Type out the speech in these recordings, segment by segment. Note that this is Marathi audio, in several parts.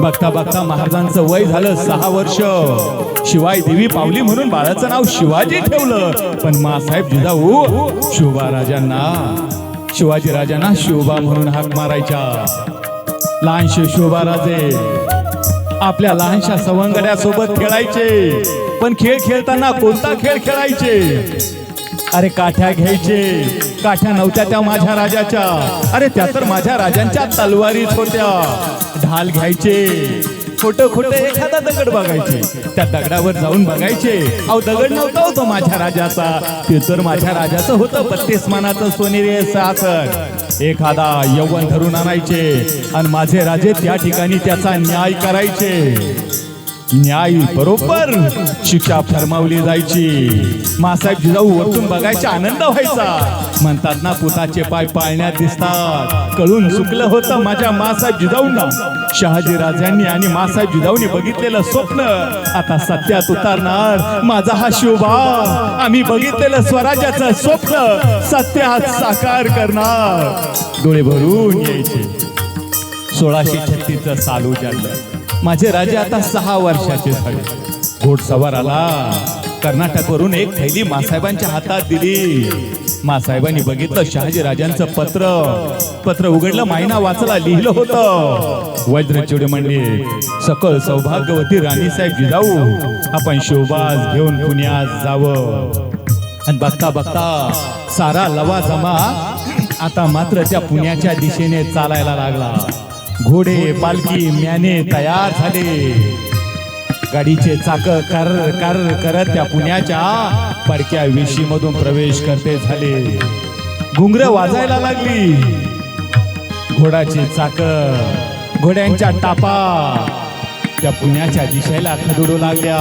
बघता बघता महाराजांचं वय झालं सहा वर्ष. शिवाय देवी पावली म्हणून बाळाचं नाव शिवाजी ठेवलं. पण मासाहेब जिजाऊ शोभा राजांना शिवाजी राजांना शोभा म्हणून हाक मारायच्या. लहानशे शोभा राजे आपल्या लहानशा सवंगड्यासोबत खेळायचे. पण खेळ खेळताना कोणता खेळ खेळायचे? अरे काठ्या घ्यायचे. काठ्या नव्हत्या त्या माझ्या राजाच्या. अरे त्या तर माझ्या राजांच्या तलवारीच होत्या. ढाल घ्यायचे. खोट खोट एखादा दगड बघायचे. त्या दगडावर जाऊन बघायचे. अहो दगड नव्हता होतो माझ्या राजाचा. ते तर माझ्या राजाचं होतं. बत्तीस मानाचं सोनेरी सासर एखादा यौवन धरून आणायचे. आणि माझे राजे त्या ठिकाणी त्याचा न्याय करायचे. न्याय बरोबर शिक्षा फरमावली जायची. मासाहेब जिजाऊ वरतून बघायचा आनंद व्हायचा. म्हणतात ना पुताचे पाय पाळण्यात दिसतात. कळून चुकलं होतं माझ्या मासाहेब जिजाऊंना. शहाजी राजांनी आणि मासाहेब जिजाऊंनी बघितलेलं स्वप्न. आता सत्यात उतारणार माझा हा शिवबा आम्ही बघितलेलं स्वराज्याचं स्वप्न सत्यात साकार करणार. डोळे भरून यायचे. सोळाशे छत्तीसचं चालू उजाडलं माझे राजे आता सहा वर्षाचे झाले. घोडसवार आला. कर्नाटकवरून एक थैली मासाहेबांच्या हातात दिली. मासाहेबांनी बघितलं शहाजी राजांचं पत्र. पत्र उघडलं मायना वाचला लिहिलं होतं. वज्रचिड म्हणले सकल सौभाग्यवती राणीसाहेब जिजाऊ आपण शोभास घेऊन पुण्यात जावं. आणि बघता बघता सारा लवा जमा आता मात्र त्या पुण्याच्या दिशेने चालायला लागला. घोडे पालखी म्याने तयार झाले. गाडीचे चाक कर कर करत त्या पुण्याच्या पडक्या वेशीमधून प्रवेश करते झाले. घुंगर वाजायला लागली. घोडाचे चाक घोड्यांच्या टापा त्या पुण्याच्या दिशेला खदडू लागल्या.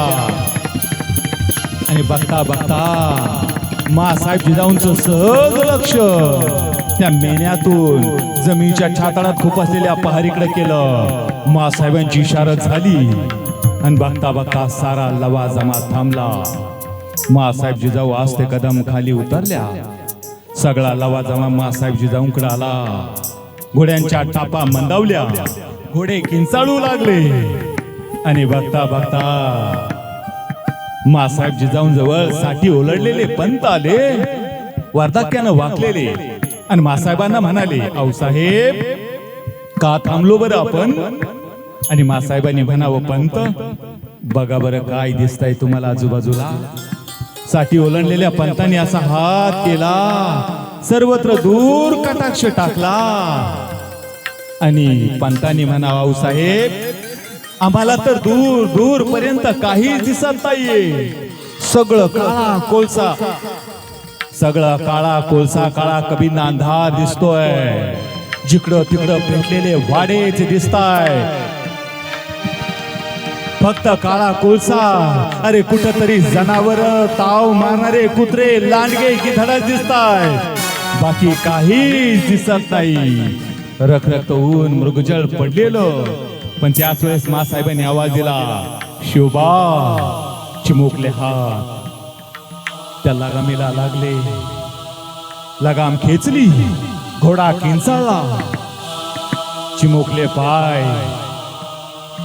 आणि बघता बघता मासाहेब जिजाऊंचं सहज लक्ष त्या मेन्यातून जमिनीच्या छाताळात खूप असलेल्या पहारीकडे केलं. मासाहेबांची इशारत झाली. आणि बघता बघता सारा लवा जमा थांबला. मासाहेब जिजाऊ आज ते कदम खाली उतरल्या. सगळा लवा जमा मासाहेब जिजाऊंकडे आला. घोड्यांच्या टापा मंदावल्या. घोडे किंचाळू लागले. आणि बघता बघता मासाहेब जिजाऊंजवळसाठी ओलडलेले पंत आले. वार्धक्यानं वाकलेले. आणि मासाहेबांना म्हणाले आऊसाहेब का थांबलो बरं आपण? आणि मासाहेबांनी म्हणावं पंत बघा बरं काय दिसतंय तुम्हाला आजूबाजूला. साठी ओलांडलेल्या पंतांनी असा हात केला सर्वत्र दूर कटाक्ष टाकला. आणि पंतांनी म्हणावं आऊसाहेब आम्हाला तर दूर दूर पर्यंत काही दिसत नाहीये. सगळं काळा कोळसा सगळं काळा कोळसा काळा कबीना अंधार दिसतोय. जिकडं तिकडं पेटलेले वाडेच दिसताय. फक्त काळा कोळसा. अरे कुठतरी जनावर ताव मारणारे कुत्रे लांडगे की धडक दिसताय. बाकी काहीच दिसत नाही. रखरख ऊन मृगजळ पडलेलं. पण त्याच वेळेस मासाहेबांनी आवाज दिला शिवबा चिमुकले हात त्या लगामीला लागले. लगाम खेचली घोडा किंचाळला. चिमुकले पाय.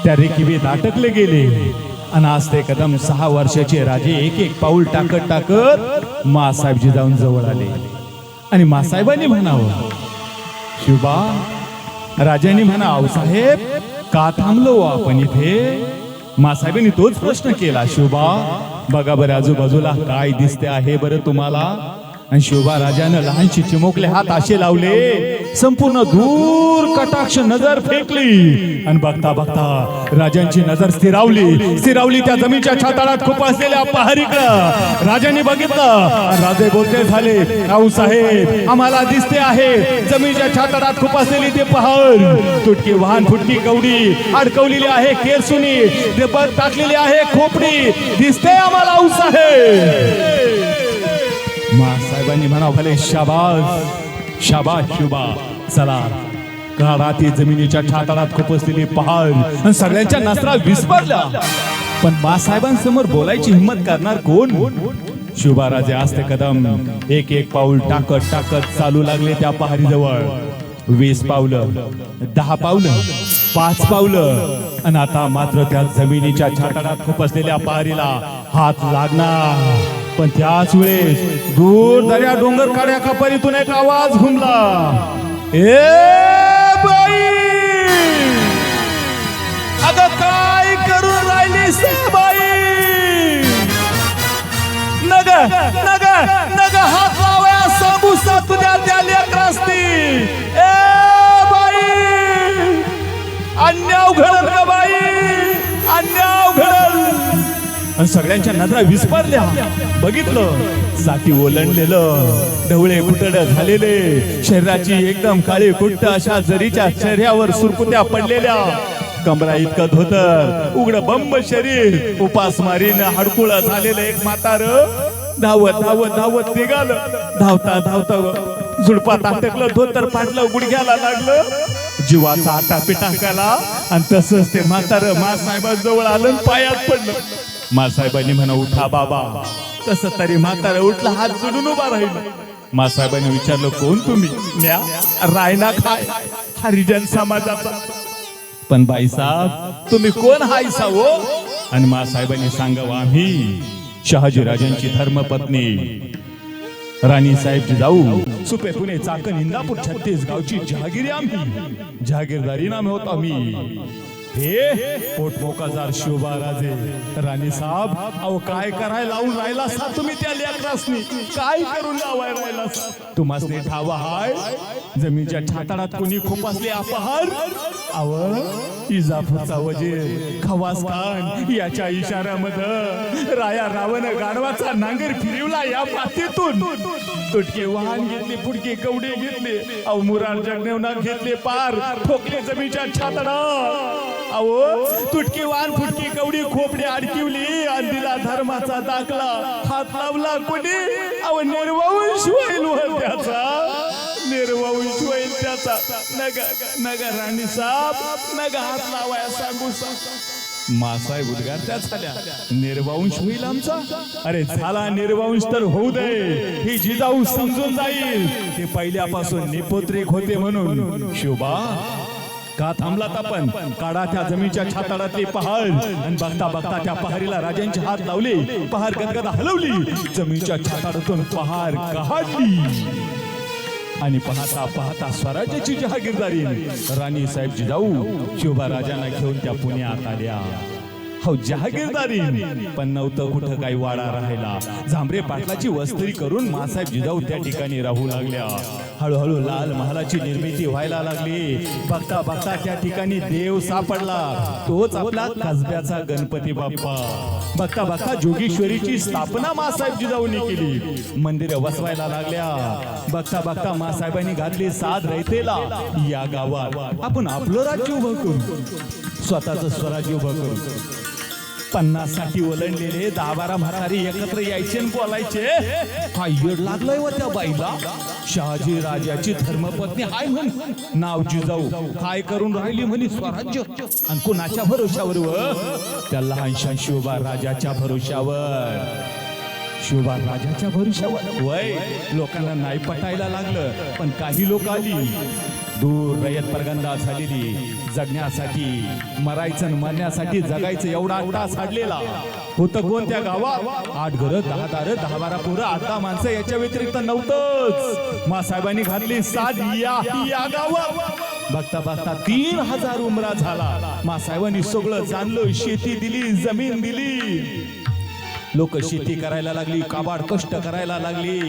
त्या रेखीबीत अटकले गेले. आणि आज ते कदम सहा वर्षाचे राजे एक एक पाऊल टाकत टाकत मासाहेबजी जाऊन जवळ आले. आणि मासाहेबांनी म्हणावं शिवबा राजांनी म्हणा आऊसाहेब का थांबलो आपण इथे? मासाहेबांनी तोच प्रश्न केला शिवबा. बघा बरं आजूबाजूला काय दिसते आहे बरं तुम्हाला? आणि शिवबा राजानं लहानशी चिमुकले हात असे लावले. संपूर्ण दूर कटाक्ष नजर फेकली. आणि बघता बघता राजांची नजर स्थिरावली. स्थिरावली त्या जमीनच्या छाताळात खूप असलेल्या पहारीकडं. राजांनी बघितलं. राजे बोलते झाले राऊ साहेब आम्हाला दिसते आहे. जमीनच्या छाताळात खूप असलेली ते पहाड. तुटकी वाहन फुटकी कवडी अडकवलेली आहे केरसुनी. ते बघ टाकलेली आहे खोपडी. दिसते आम्हाला साहेब. साहेबांनी म्हणा भले शाबास शाबास शुभा. चला काळात जमिनीच्या छाताळात खुपसलेली असलेली पहाड आणि सगळ्यांच्या नसरा विस्मरल्या. पण बासाहेबांसमोर बोलायची हिंमत करणार कोण? शुभाराजे असते कदम एक एक पाऊल टाकत टाकत चालू लागले त्या पहाडीजवळ. वीस पावलं दहा पावलं पाच पावलं. आणि आता मात्र त्या जमिनीच्या छाटाडात खुपसलेल्या पहारीला हात लागणार. पण त्याच वेळेस दूर दर्या डोंगर काड्या कपारीतून एक आवाज घुमला. ए बाई! अगं काय करून राहिली बाई? नग नग नग हात लावया सांगूसा तुझ्या त्या सगळ्यांच्या नजरा विस्पारल्या. बघितलं साठी ओलंडलेलं ढवळे कुटड झालेले शरीराची एकदम काळी कुट्ट अशा जरीच्या चेहऱ्यावर सुरकुत्या पडलेल्या. कमरा इतकं धोतर उघड बंब शरीर उपासमारीन हडकुळ झालेलं एक म्हातार. धावत धावत धावत निघालं. धावता धावता झुडपात अटकलं धोतर फाटलं गुडघ्याला लागलं. जीवाचा आटा पिटाकाला आणि तसंच ते म्हातार मासाहेबाजवळ आलं पायात पडलं. मासाहेबांनी म्हणा उठा बाबा. कस तरी म्हातारा उठला हात जोडून उभा राहिला. मासाहेबांनी विचारलं कोण तुम्ही? म्या रायना खाय हरिजन समाजाचा. पण बाईसाहेब तुम्ही कोण हायसा हो? आणि मासाहेबांनी सांगावं आम्ही शहाजीराजांची धर्मपत्नी. राणी साहेब जाऊ. सुपे पुणे चाकण इंदापूर छत्तीसगावची जहागिरी आम्ही. जहागीरदारी नामे होत आम्ही. हे पोटमोकाजार शोभा राजे राणी साहेब अहो काय करायला लावून राहिला सा तुम्ही त्या लेकरासनी? काय करून लावाय राहिला सा? ठावा हाय. जमीनच्या ठाताडात कोणी खोपासले अपहार? अव इजापूरचा वजीर खवास खान याच्या इशाऱ्यामध्ये राया रावण गाडवाचा नांगर फिरवला या पातीतून तुटके वाहन घेतले पुडके कवडे घेतले अव मुरार जगनेवना घेतले पार ठोकले जमीनच्या छातडा अहो तुटके वान फुटकी कवडी खोपडी अडकिवली आणि दिला धर्माचा दाखला. हात लावला कोणी? अव निर्वंश होईल त्याचा निर्वंश होईल त्याचा. नगा नग राणी साहेब नगा हात लावाया सांगू मासाय उद्गार त्या झाल्या. निर्वंश होईल आमचा. अरे झाला निर्वंश तर होऊ दे. ही जिजाऊ समजून जाईल. ते पहिल्यापासून निपोत्रिक होते म्हणून. शोभा का थांबलात आपण? काढा त्या जमीनच्या छाताडातली पहाड. आणि बघता बघता त्या पहारीला राजांचे हात लावले. पहार गदगद हलवली. जमीनच्या छाताडातून पहार काढली. आणि पाहता पाहता स्वराज्याची जहागीरदारी. राणी साहेब जिजाऊ शोभा राजांना घेऊन त्या पुण्यात आल्या. हो जहागीरदारी. पण नव्हतं कुठं काही वाडा राहिला. झांबरे पाटलाची वस्त्री करून मासाहेब जिजाऊ त्या ठिकाणी राहू लागल्या. हळूहळू लाल महालाची निर्मिती व्हायला लागली. बघता बघता त्या ठिकाणी देव सापडला. तोच आपला कसब्याचा गणपती बाप्पा. बघता बघता जोगेश्वरीची स्थापना मासाहेब जिजाऊनी केली. मंदिर वसवायला लागल्या. बघता बघता मासाहेबांनी घातली साध रयतेला. या गावात आपण आपलं राज्य उभं करू. स्वतःच स्वराज्य उभं करू. पन्नाससाठी ओलंडलेले दहा बारा म्हातारी एकत्र यायचे बोलायचे. हा येड लागलाय व त्या बाईला. शहाजी राजाची धर्मपत्नी हाय म्हण. नाव जिजाऊ काय करून राहिली म्हणे स्वराज्य? आणि कुणाच्या भरोशावर व? त्या लहानशा शोभा राजाच्या भरोशावर. शोभा राजाच्या भरोशावर. वय लोकांना नाही पटायला लागलं पण काही लोक आली. दूर रयत परगंदा झालेली जगण्यासाठी मरायचं आणि मरण्यासाठी जगायचं एवढा तास साडलेला होतं कोण त्या गावात? आठ घर दहा दार दहा बारा पोरं आता माणसं याच्या व्यतिरिक्त नव्हतंच. मासाहेबांनी घातली सात या या गावात. बघता बघता तीन हजार उमरा झाला. मासाहेबांनी सगळं जाणलं शेती दिली जमीन दिली. लोक शेती करायला लागली काबाड कष्ट करायला लागली.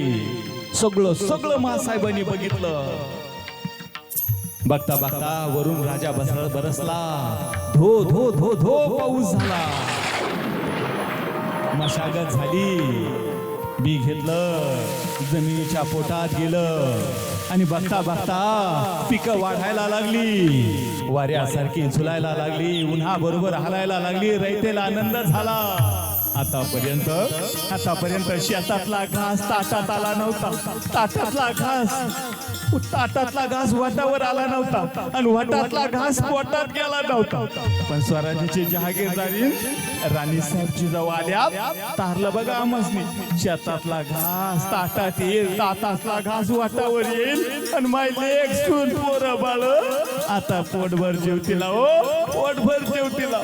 सगळं सगळं महासाहेबांनी बघितलं. बघता बघता वरून राजा बसला बरसला. धो धो धो धो पाऊस झाला. मशागत झाली. बी घेतलं जमिनीच्या पोटात गेलं. आणि बघता बघता पिकं वाढायला लागली. वाऱ्यासारखी झुलायला लागली. उन्हा बरोबर हलायला लागली. रयतेला आनंद झाला. आतापर्यंत आतापर्यंत शेतातला घास ताटात आला नव्हता. ताटातला घास ताटातला घास वाटावर आला नव्हता आणि वाटातला घास पोटात गेला नव्हता. पण स्वराज्याची जहागीरदारी राणी साहेबची जाऊ आल्या. तारलं बघा आमसनी शेतातला घास ताटात येईल. ताटातला घास वाटावर येईल. आणि माय लेख सून पोरं बाळ. आता पोटभर जेवतीला ओ पोटभर जेवतीला.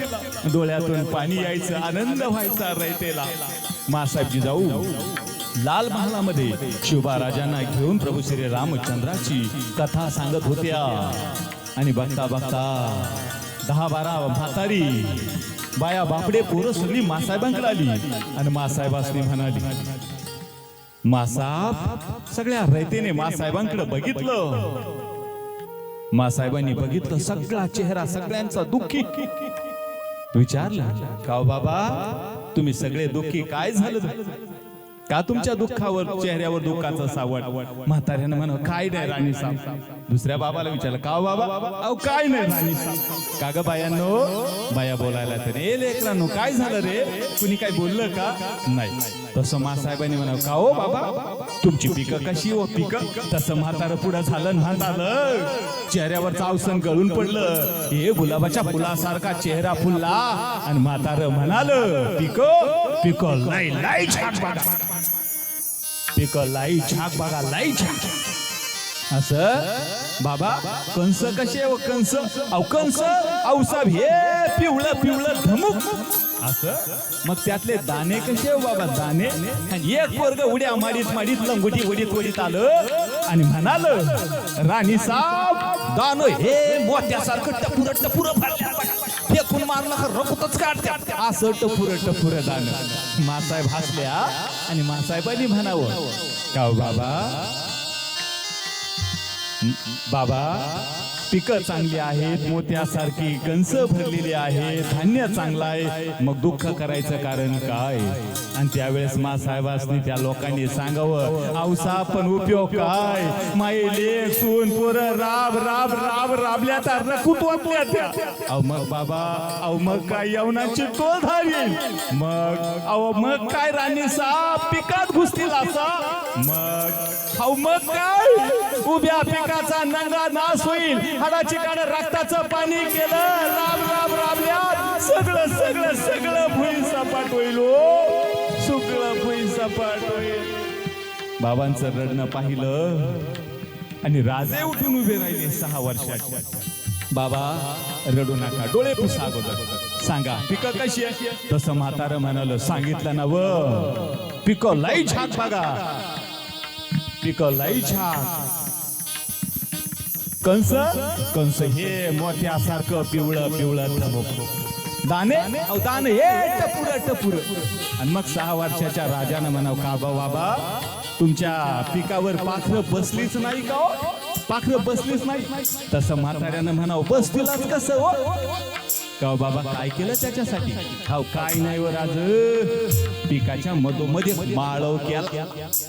डोळ्यातून पाणी यायचं आनंद व्हायचा रयतेला. मासाहेबजी जाऊ. लाल महालामध्ये शिवबा राजांना घेऊन प्रभू श्री रामचंद्राची कथा सांगत होत्या. आणि बघता बघता दहा बारा म्हातारी बाया बापडे पोरं सगळी मासाहेबांकडे आली. आणि मासाहेबासनी म्हणाली मासाब सगळ्या रयतेने मासाहेबांकडे बघितलं. मासाहेबांनी बघितलं सगळा चेहरा सगळ्यांचा दुःखी. विचारलं का बाबा तुम्ही सगळे दुःखी काय झालं? का तुमच्या दुःखावर चेहऱ्यावर दुःखाचं सावट? म्हाताऱ्यानं म्हण काय नाही राणी साहेब. दुसऱ्या बाबाला विचारलं का हो बाबा? अहो काय नाही राणी साहेब. का ग बायांनो बाया बोलायला तर ए लेकरांनो काय झालं रे? कुणी काय बोललं का? नाही. तसं मासाहेबांनी म्हणा का हो बाबा? तुमची पिकं कशी हो पिकं? तसं म्हातारं पुढं झालं ना झालं. चेहऱ्यावरचं अवसन गळून पडलं. हे गुलाबाच्या फुलासारखा चेहरा फुलला. आणि म्हातारं म्हणाल पिक पिक लाई लाई छाक बघा पिक लाई छाक बघा लाई छाक असं? बाबा कंस कसे व कंस? अवकंस कंस औसाब हे पिवळं पिवळं धमुक. असं? मग त्यातले दाणे कसे हो, बाबा दाणे? आणि एक वर्ग उड्या मारीत माडीत लंगोटी वडीत वडीत आलं आणि म्हणाल राणी साहेब दान हे मोत्यासारखं टपुर टपुर भरल्या रकुतच काढतात असं टपुर टपुर दान मासाहेब हसल्या आणि मासाहेबांनी म्हणावं का बाबा? बाबा पिकं चांगली आहेत मोत्यासारखी गंज भरलेली आहे धान्य चांगलं आहे. मग दुःख करायचं कारण काय? आणि त्यावेळेस मा साहेबांनी त्या लोकांनी सांगावं औसा पण उपयोग काय? माये लेख सून पोर राब राब राब राबल्या तर रकूत त्या. अहो मग बाबा अहो मग काय यवनाची टोल धावी? मग अहो मग काय राणी साप पिकात घुसतील असा? मग अहो मग काय? उभ्या पिकाचा नंगा नाश होईल. हाडाची काढ रक्ताचं पाणी केलं. राब राब राबल्या सगळं सगळं सगळं भुई सपाट होईल ओ सगळं भुई सपाट होईल. बाबांचं रडणं पाहिलं आणि राजे उठून उभे राहिले सहा वर्षाचे. बाबा रडू नका. डोळे पुसा अगोदर. सांगा पिकं कशी तसं म्हातारं म्हणाल सांगितलं ना व. पिकं लाई छान बघा. पिकं लाई छाक कंस? कंस हे मोत्यासारखं पिवळं पिवळं थमक दाने? अहो हे टपुर टपुर. आणि मग सहा वर्षाच्या राजानं म्हणाव का बा बाबा? तुमच्या पिकावर पाखरं बसलीच नाही का हो? पाखरं बसलीच नाही. तसं म्हाताऱ्यानं म्हणाव बसतीलच कसं हो? का बाबा काय केलं त्याच्यासाठी हाव काय नाही वर आज पिकाच्या मधोमध्ये माळव केला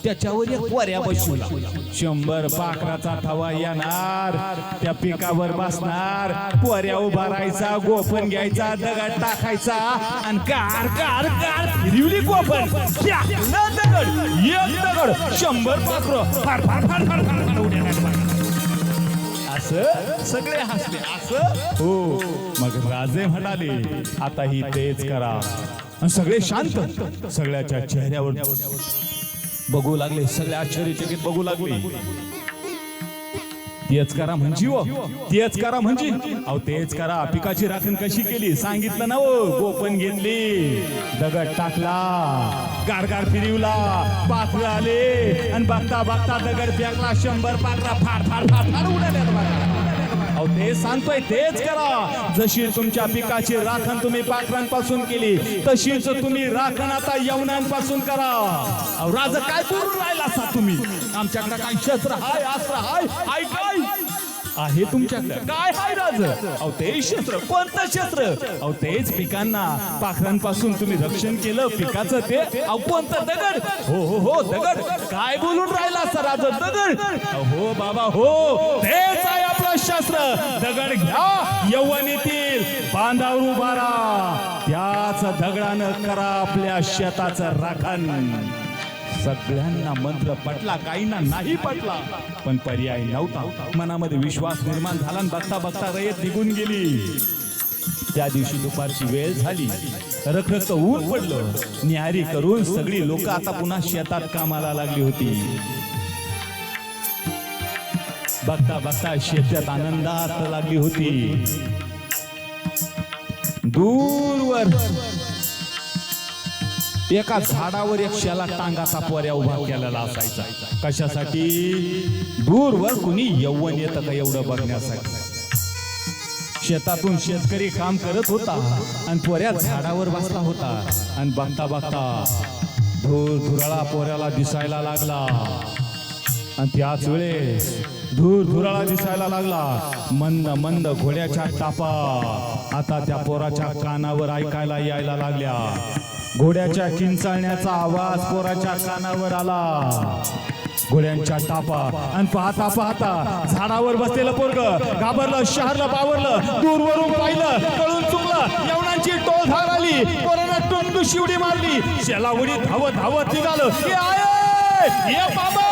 त्याच्यावर एक वऱ्या बसवला शंभर पाखराचा थवा येणार त्या पिकावर बसणार पोऱ्या उभा राहायचा गोफन घ्यायचा दगड टाकायचा आणि कार कार कार फिरवली गोफन दगड एक दगड शंभर पाखर फार फार फार फार फार असं? सगळे हसले. असं? हो. मग राजे म्हणाले आता ही तेच करा. सगळे शांत. सगळ्याच्या चेहऱ्यावर बघू लागले. सगळे आश्चर्यचकित बघू लागले. तेच करा म्हणजे हो. तेच करा म्हणजे. अहो तेच करा. पिकाची राखण कशी केली? सांगितलं ना ओ गोपन घेतली. दगड टाकला. गारगार फिरवला. पाखरं आले. आणि बघता बघता दगड फेकला. शंभर पाखरा फार फार फार फार उडाल्या अहो ते सांगतोय तेच करा. जशी तुमच्या पिकाची राखण तुम्ही पाखरांपासून केली तशीच तुम्ही राखण आता यवनांपासून करा. अहो राज काय बोलून राहिला असा तुम्ही? आमच्याकडे काय शस्त्र हाय अस्त्र हाय हाय काय? आहे तुमच्याकडे. काय हाय राज? अहो ते शस्त्र कोणतं शस्त्र? अहो तेच पिकांना. पाखरांपासून तुम्ही रक्षण केलं पिकाचं ते अहो कोणतं दगड? हो हो हो दगड. काय बोलून राहिला असा राज? दगड. हो बाबा हो. तेच शस्त्र दगड घ्या यवन येतील बांधावर उभा राहा. त्याच दगडानं करा आपल्या शेताचं राखण. सगळ्यांना मंत्र पटला काहींना नाही पटला. पण पर्याय नव्हता. मनामध्ये विश्वास निर्माण झाला बघता बघता रयत निघून गेली. त्या दिवशी दुपारची वेळ झाली. रखरख ऊन पडलं. निहारी करून सगळी लोक आता पुन्हा शेतात कामाला लागली होती. बघता बघता शेतात आनंदात लागली होती. दूरवर. एका झाडावर एक शेला टांगाचा पोऱ्या उभा केलेला असायचा. कशासाठी? दूरवर कुणी यौवन येतं का एवढं बघण्यासाठी? शेतातून शेतकरी काम करत होता आणि पोऱ्या झाडावर बसला होता. आणि बघता बघता धूर धुराळा पोऱ्याला दिसायला लागला. आणि त्याच वेळेस धूर धुराळा दिसायला लागला. मंद मंद घोड्याच्या टापा. आता त्या पोराच्या कानावर ऐकायला यायला लागल्या. घोड्याच्या किंचाळण्याचा आवाज पोराच्या कानावर आला. घोड्यांच्या टापा. आणि पाहता पाहता झाडावर बसलेलं पोरग घाबरलं शहरलं बावरलं दूरवरून पाहिलं कळून चुकलं यवनांची टोल धार आली. पोराला टोंडू शिवडी मारली. शेला उडी धावत धावत निघालं. हे ये बाबा!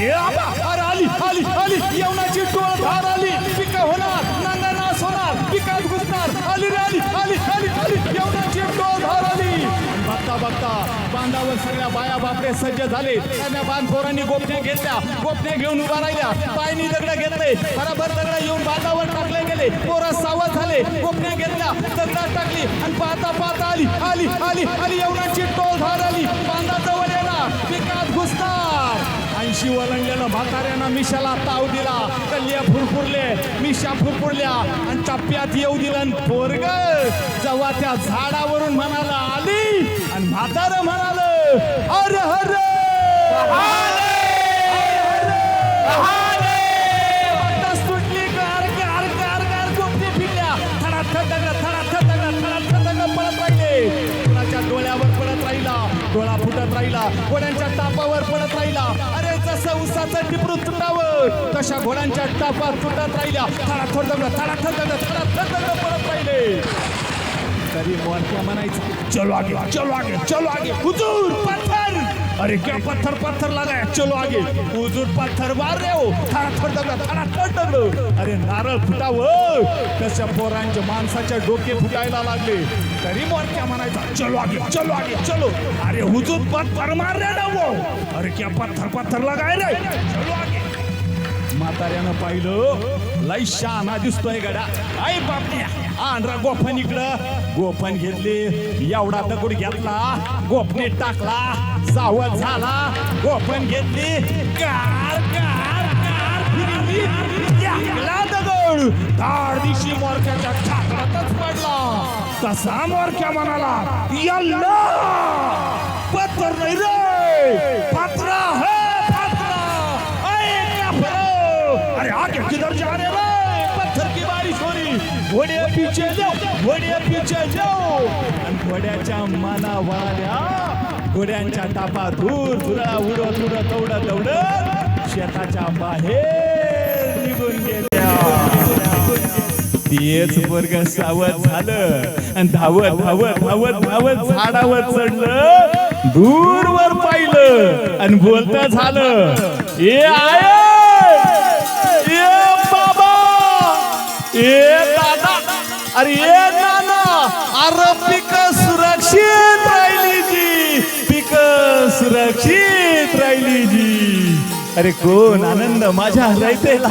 ये बाबा अरे आली आली आली! यवनाची टोळ धार आली! पिक होणार नांगा नाश होणार पिकात घुसणार! आली रे आली आली आली आली! यवनाची टोळ धार आली! बघता बघता बांधावर सगळ्या बाया बापडे सज्ज झाले. त्यांना बांध पोरांनी गोपण्या घेतल्या. गोपण्या घेऊन उभा राहिल्या. पायनी दगड घेतले. बराबर दगड येऊन बांधावर टाकले गेले. पोरं सावध झाले. गोपण्या घेतल्या. दगडात टाकली आणि पाहता पाहता आली. आली आली आली. यवनाची टोळ धार आली. बांधाजवळ येणार. पिकात ऐंशी वलंडलेलं म्हाताऱ्यानं मिशाला ताव दिला. कल्ल्या फुरफुरले मिशा फुरफुरल्या आणि टप्प्यात येऊ दिलं आणि पोरग जेव्हा त्या झाडावरून म्हणाला आली! आणि म्हातार म्हणाल अरे हरे! वाटच सुटली गार गार गार गार गोपटी फिरल्या. थडाथड दगड थडाथड दगड थडाथड दगड पडत राहिले. कुणाच्या डोळ्यावर पडत राहिला? डोळा फुटत राहिला. घोड्यांच्या उसाचं तुटावं तशा घोड्यांच्या टापा तुटत राहिल्या. थडाथड थोडं थडाथड दगड थडाथड दगड पडत राहिले. तरी मोरक्या म्हणायचं चलो आगे चलो आगे चलो आगे हुजूर पत्थर अरे क्या पत्थर पत्थर लगाया चलो आगे। हुजूर पत्थर मार रहे हो। थडा थर दगड थडा थर दगड। अरे नारळ फुटाव तशा हो। पोरांच्या माणसाच्या डोके फुटायला लागले? तरी मोरक्या म्हणायचा चलो आगे चलो आगे चलो. अरे हुजूर पत्थर मार रे ना वो। अरे क्या पत्थर पत्थर लगाय रे। चलो आगे। म्हाताऱ्यानं पाहिलं लय शहाणा दिसतोय गडा. आई बापड्या आणरा गोफन इकडं. गोफन घेतले. एवढा दगड घेतला. गोफने टाकला. सावध झाला. गोफन घेतली. कार कार कार फिरली. दगड. धाड दिशी मोरक्याच्या ठाकरातच पडला. तसा मोरक्या म्हणाला यल्ला. पत्थर नाही रे. पत्रा है पत्रा अरे क्या फरो आगे किधर जा रे. पत्थर की बारिश हो रही घोड़े पीछे जाओ घोड़े पीछे जाओ आणि घोड्याच्या माना वाऱ्या. घोड्यांच्या टापा धूर धुरा उडत उडत उडत उडत शेताच्या बाहेर निघून गेल्या. तेच वर्ग सावध झालं. आणि धावत धावत धावत धावत झाडावर चढलं. दूरवर पाहिलं. आणि बोलत झालं ए आय! ए दादा. अरे ए नाना अरे पिक सुरक्षित राहिली जी. पिक सुरक्षित राहिली जी. अरे कोण? आनंद माझ्या हृदयाला.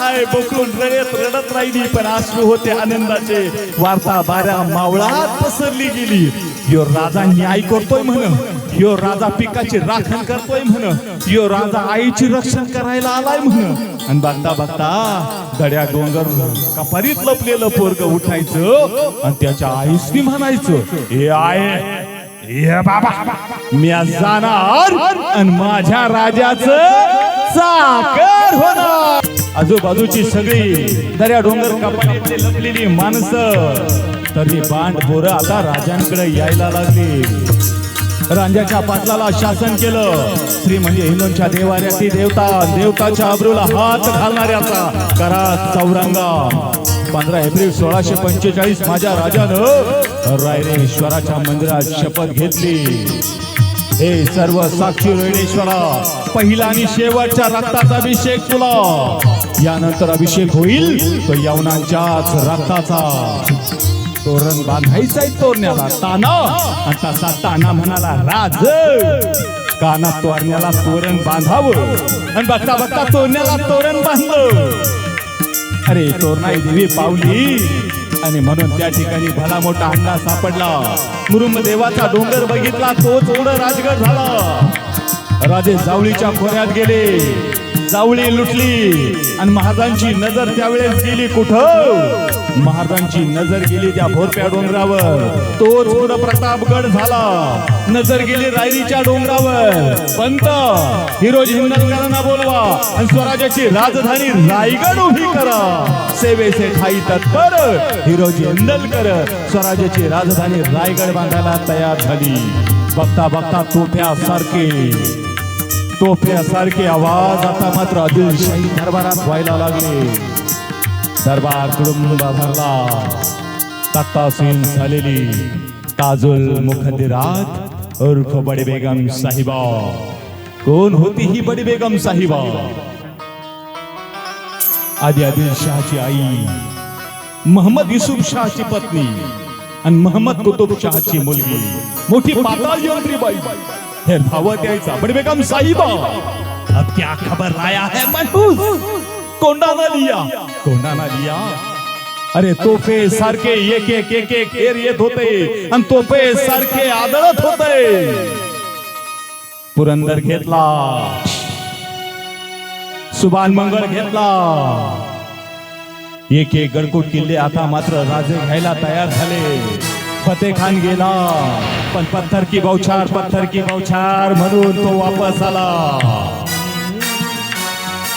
हाय बकरून रडत रडत राहिली पण आश्रू होते आनंदाचे. वार्ता बारा मावळात पसरली गेली. यो राजा न्याय करतोय म्हण यो राजा पिकाची राखण करतोय म्हण यो राजा आईची रक्षण करायला आलाय म्हण आणि बघता बघता दड्या डोंगर कपारीत लपलेलं पोरग उठायचं आणि त्याच्या आईसनी म्हणायचं हे आहे बाबा मी जाणार आणि माझ्या राजाचं चाकर होणार. आजूबाजूची सगळी दर्या डोंगर कपाडीतली लपलेली माणसं तरी बांड पोरं आता राजांकडे यायला लागली. रांजाच्या पाटलाला शासन केलं. श्री म्हणजे हिंदूंच्या देवाऱ्याची देवता देवताच्या अब्रूला हात घालणाऱ्याचा करा चौरंगा. पंधरा एप्रिल सोळाशे पंचेचाळीस माझ्या राजानं रायरेश्वराच्या मंदिरात शपथ घेतली. हे सर्व साक्षी रेणेश्वरा पहिला आणि शेवटच्या रक्ताचा अभिषेक तुला. यानंतर अभिषेक होईल तो यवनांच्याच रक्ताचा. तोरण बांधायचा तोरण्याला. ताना. आणि तसा ताना म्हणाला राज काना तोरण्याला तोरण बांधावं. आणि बघता बघता तोरण्याला तोरण बांधलं. अरे तोरणाई देवी पावली. आणि म्हणून त्या ठिकाणी भला मोठा अंडा सापडला. मुरुम डोंगर बघितला तोच उड राजगड झाला. राजे जावळीच्या खोऱ्यात गेले. जावळी लुटली. आणि महाराजांची नजर त्यावेळेस गेली कुठं? महाराजांची नजर गेली त्या भोरप्या डोंगरावर. तोच उड प्रतापगड झाला. नजर गेली रायरीच्या डोंगरावर. पंत हिरोज हिंदकरांना बोलवा आणि स्वराज्याची राजधानी रायगड उभी करा. सेवेचे ठाई तत्पर हिरोजी हिंदलकर स्वराज्याची राजधानी रायगड बांधायला तयार झाली. बघता बघता तोफ्यासारखे तोफ्यासारखे आवाज आता मात्र आदिलशाही दरबारात व्हायला लागले. दरबार कुडुंब भरला. तत्तासीन झालेली ताजुल मुखदिरात उर्फ बडी बेगम साहिबा. कोण होती ही बडी बेगम साहिबा? आदी आदिल शहाची आई मोहम्मद युसुफ शहाची पत्नी आणि मोहम्मद कुतुब शहाची मुलगी. मोठी पाताळ यंत्री बाई हे धावत यायचा बडी बेगम साहिबा. अब क्या खबर आया है मनहूस कोंडाना लिया कोंडाना लिया अरे तोफे सारखे एक एक एक एक एर येत होते आणि तोफे सारखे आदळत होते। पुरंदर घेतला। सुभान मंगळ घेतला। एक एक गडकोट किल्ले आता मात्र राजे घ्यायला तयार झाले। फतेह खान गेला पण पत्थर की बौछार पत्थर की बौछार म्हणून तो वापस आला।